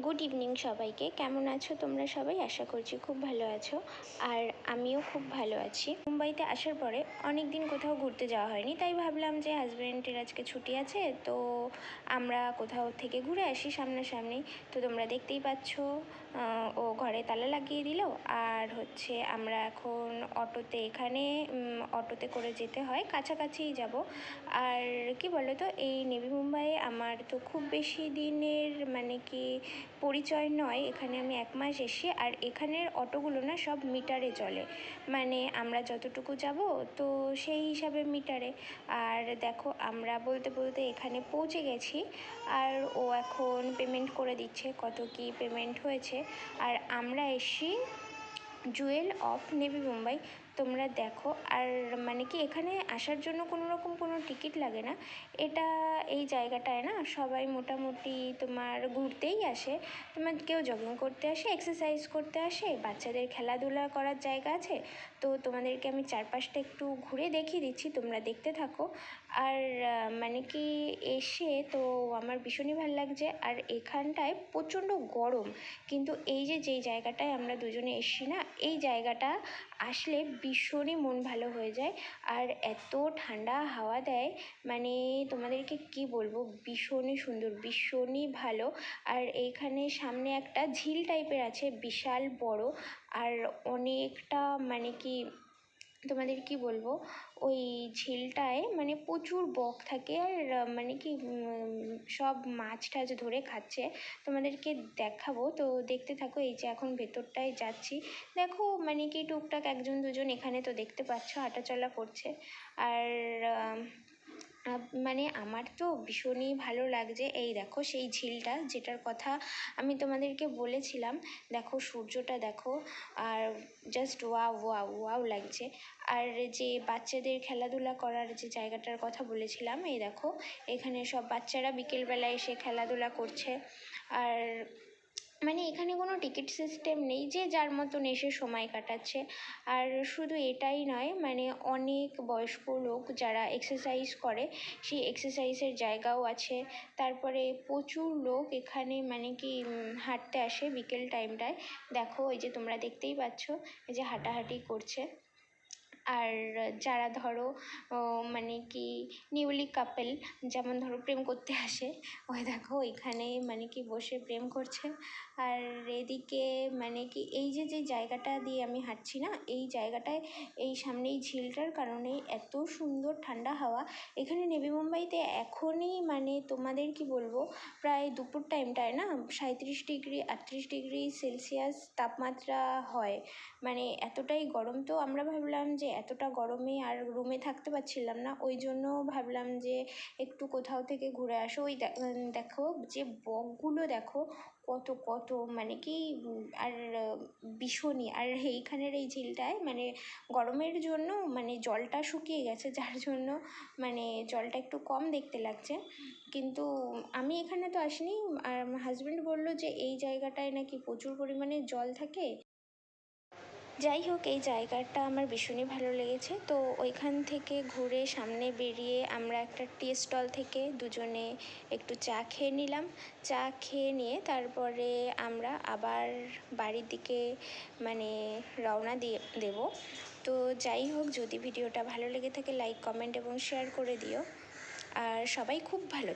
Good evening সবাইকে। কেমন আছো তোমরা সবাই? আশা করছি খুব ভালো আছো। আর আমিও খুব ভালো আছি। মুম্বাইতে আসার পরে অনেক দিন কোথাও ঘুরতে যাওয়া হয়নি, তাই ভাবলাম যে হাজব্যান্ডের আজকে ছুটি আছে, তো আমরা কোথাও থেকে ঘুরে আসি সামনাসামনি। তো তোমরা দেখতেই পাচ্ছ ও ঘরে তালা লাগিয়ে দিল। আর হচ্ছে আমরা এখন অটোতে এখানে অটোতে করে যেতে হয়, কাছাকাছিই যাব। আর কি বলো তো এই নেভি মুম্বাইয়ে আমার তো খুব বেশি দিনের মানে কি পরিচয় নয়, এখানে আমি এক মাস এসে আর এখানের অটোগুলো না সব মিটারে চলে। মানে আমরা যতটুকু যাব তো সেই হিসাবে মিটারে। আর দেখো, আমরা বলতে বলতে এখানে পৌঁছে গেছি। আর ও এখন পেমেন্ট করে দিচ্ছে, কত কি পেমেন্ট হয়েছে। আর আমরা AC jewel of Navi Mumbai তোমরা দেখো। আর মানে কি, এখানে আসার জন্য কোনো রকম কোনো টিকিট লাগে না। এটা এই জায়গাটায় না, সবাই মোটামুটি তোমার ঘুরতেই আসে। তোমার কেউ জগিং করতে আসে এক্সারসাইজ করতে আসে, বাচ্চাদের খেলাধুলা করার জায়গা আছে। তো তোমাদেরকে আমি চারপাশটা একটু ঘুরে দেখিয়ে দিচ্ছি, তোমরা দেখতে থাকো। আর মানে কি এসে তো আমার ভীষণই ভালো লাগছে। আর এখানটায় প্রচণ্ড গরম। কিন্তু এই যে, যেই জায়গাটায় আমরা দুজনে এসছি না, এই জায়গাটা আসলে ভীষণই মন ভালো হয়ে যায়। আর এত ঠান্ডা হাওয়া দেয় মানে তোমাদেরকে কি বলব? ভীষণই সুন্দর, ভীষণই ভালো। আর এইখানে সামনে একটা ঝিল টাইপের আছে, বিশাল বড়। আর অনেকটা মানে কি তোমাদের কি বলব? ওই ঝিলটায় মানে প্রচুর বক থাকে আর মানে কি সব মাছ টাছ ধরে খাচ্ছে। তোমাদেরকে দেখাবো। তো দেখতে থাকো, এই যে এখন ভেতরটায় যাচ্ছি। দেখো মানে কি, টুকটাক একজন দুজন এখানে তো দেখতে পাচ্ছ, হাঁটাচলা করছে। আর মানে আমার তো ভীষণই ভালো লাগছে। এই দেখো সেই ঝিলটা যেটার কথা আমি তোমাদেরকে বলেছিলাম। দেখো সূর্যটা দেখো, আর জাস্ট ওয়াও ওয়াও ওয়াও লাগছে। আর যে বাচ্চাদের খেলাধুলা করার যে জায়গাটার কথা বলেছিলাম, এই দেখো, এখানে সব বাচ্চারা বিকেলবেলা এসে খেলাধুলা করছে। আর মানে এখানে কোনো টিকিট সিস্টেম নেই যে যার মতন এসে সময় কাটাচ্ছে। আর শুধু এটাই নয় মানে অনেক বয়স্ক লোক যারা এক্সারসাইজ করে, সেই এক্সারসাইজের জায়গাও আছে। তারপরে প্রচুর লোক এখানে মানে কি হাঁটতে আসে বিকেল টাইমটায় দেখো ওই যে তোমরা দেখতেই পাচ্ছ, এই যে হাঁটাহাঁটি করছে। আর যারা ধরো মানে কি নিউলি কাপল যেমন ধরো প্রেম করতে আসে, ওই দেখো এখানে মানে কি বসে প্রেম করছে। আর এদিকে মানে কি এই যে যে জায়গাটা দিয়ে আমি হাঁটছি না, এই জায়গাটায় এই সামনে এই ঝিলটার কারণে এত সুন্দর ঠান্ডা হাওয়া। এখানে নেভি মুম্বাইতে এখনই মানে তোমাদের কি বলব, প্রায় দুপুর টাইমটায় না সাঁত্রিশ ডিগ্রি, আটত্রিশ ডিগ্রি সেলসিয়াস তাপমাত্রা হয়। মানে এতটাই গরম তো আমরা ভাবলাম যে এতটা গরমে আর রুমে থাকতে পারছিলাম না, ওই জন্য ভাবলাম যে একটু কোথাও থেকে ঘুরে আসো। ওই দেখো যে বকগুলো দেখো কত কত মানে কি আর ভীষণই। আর এইখানের এই ঝিলটায় মানে গরমের জন্য মানে জলটা শুকিয়ে গেছে, যার জন্য মানে জলটা একটু কম দেখতে লাগছে। কিন্তু আমি এখানে তো আসিনি। আর হাজব্যান্ড বলল যে এই জায়গাটায় নাকি প্রচুর পরিমাণে জল থাকে। যাই হোক, এই জায়গাটা আমার ভীষণই ভালো লেগেছে। তো ওইখান থেকে ঘুরে সামনে বেরিয়ে আমরা একটা টি স্টল থেকে দুজনে একটু চা খেয়ে নিলাম। চা খেয়ে নিয়ে তারপরে আমরা আবার বাড়ির দিকে মানে রওনা দিয়ে, দেব। তো যাই হোক, যদি ভিডিওটা ভালো লেগে থাকে লাইক কমেন্ট এবং শেয়ার করে দিও। আর সবাই খুব ভালো।